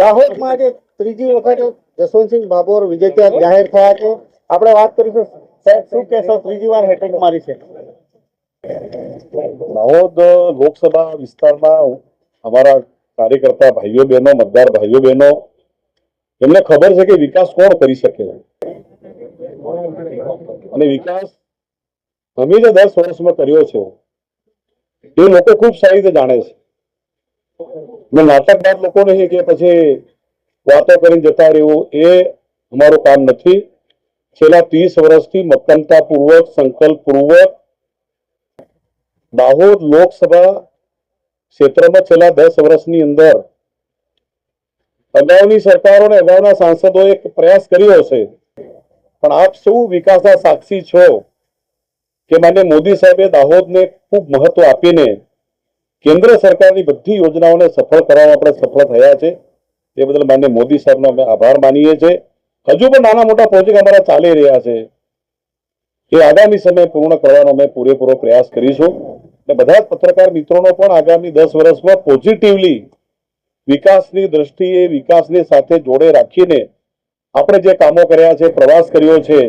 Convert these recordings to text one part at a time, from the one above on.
દાહોદમાં આજે ત્રીજી વખત જસવંતસિંહ બાબોર વિજેતા જાહેર થયા છે. આપણે વાત કરીશું સાહેબ, શું કહેશો? ત્રીજી વાર હેટ્રિક મારી છે. દાહોદ લોકસભા વિસ્તારમાં અમારા કાર્યકર્તા ભાઈઓ બહેનો, મતદાર ભાઈઓ બહેનો, એમને ખબર છે કે વિકાસ કોણ કરી શકે? અને વિકાસ અમે જે દસ વર્ષમાં કર્યો છે, એ લોકો ખૂબ સારી રીતે જાણે છે. મેં નાટકબાદ લોકો નહીં કે પછી વાતો કરીને જતા રહેવું એ અમારું કામ નથી. છેલ્લા ત્રીસ વર્ષથી મક્કમતાપૂર્વક, સંકલ્પપૂર્વક દાહોદ લોકસભા ક્ષેત્રમાં છેલ્લા દસ વર્ષની અંદર અગાઉની સરકારો અને અગાઉના એક પ્રયાસ કર્યો હશે પણ આપ સૌ વિકાસના સાક્ષી છો? કે માન્ય મોદી સાહેબે દાહોદને ખૂબ મહત્વ આપીને કેન્દ્ર સરકારની બધી યોજનાઓને સફળ કરવામાં આપણે સફળ થયા છે. એ બદલ માન્ય મોદી સાહેબનો અમે આભાર માનીએ છીએ. હજુ પણ નાના મોટા પ્રોજેક્ટ અમારા ચાલી રહ્યા છે. એ આગામી સમય પૂર્ણ કરવાનો અમે પૂરેપૂરો પ્રયાસ કરીશું. અને બધા જ પત્રકાર મિત્રોનો પણ આગામી દસ વર્ષમાં પોઝિટિવલી વિકાસની દ્રષ્ટિએ, વિકાસની સાથે જોડે રાખીને આપણે જે કામો કર્યા છે પ્રવાસ કર્યો છે,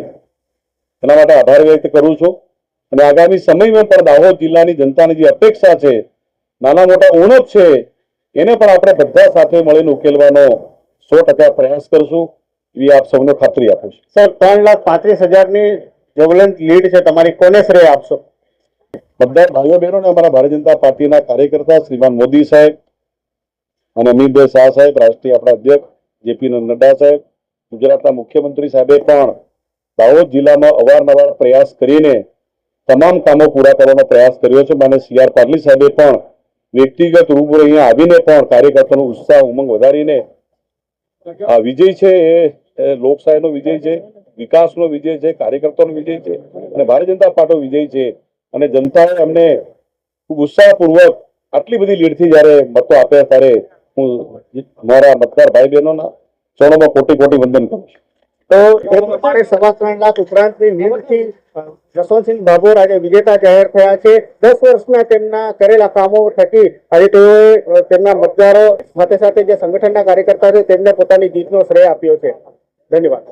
એના માટે આભાર વ્યક્ત કરું છું. અને આગામી સમયમાં પણ દાહોદ જિલ્લાની જનતાની જે અપેક્ષા છે નાના મોટા ઉણપ છે. એને પણ આપણે બધા સાથે મળીને ઉકેલવાનો સો ટકા પ્રયાસ કરશું. એવી આપ સૌને ખાતરી આપું છું. સર ત્રણ લાખ પાંત્રીસ હજારની જ્વલંત લીડ છે તમારી કોને શ્રેય આપશો? બધા ભાઈઓ બહેનોને અમારા ભારતીય જનતા પાર્ટીના કાર્યકર્તા શ્રીમાન મોદી સાહેબ અને અમિતભાઈ શાહ સાહેબ રાષ્ટ્રીય આપણા અધ્યક્ષ જેપી નડ્ડા સાહેબ ગુજરાતના મુખ્યમંત્રી સાહેબે પણ દાહોદ જિલ્લામાં અવારનવાર પ્રયાસ કરીને તમામ કામો પૂરા કરવાનો પ્રયાસ કર્યો છે. અને સી આર પાટલી સાહેબે પણ વ્યક્તિગત રૂબરૂ અહીંયા આવીને પણ કાર્યકર્તાનો ઉત્સાહ, ઉમંગ વધારીને આ વિજય છે એ લોકશાહીનો વિજય છે, વિકાસનો વિજય છે, કાર્યકર્તાનો વિજય છે અને ભારતીય જનતા પાર્ટીનો વિજય છે. અને જનતાએ અમને ખૂબ ઉત્સાહપૂર્વક આટલી બધી લીડથી જ્યારે મતો આપ્યા ત્યારે હું મારા મતદાર ભાઈ બહેનોના ચરણોમાં કોટી કોટી વંદન કરું છું. તો એ પ્રમાણે સવા ત્રણ લાખ ઉપરાંતની લીડથી જસવંતસિંહ ભાભોર આજે વિજેતા જાહેર થયા છે. દસ વર્ષના તેમના કરેલા કામો થકી આજે તેઓએ તેમના મતદારો સાથે સાથે જે સંગઠનના કાર્યકર્તા છે, તેમને પોતાની જીતનો શ્રેય આપ્યો છે. ધન્યવાદ.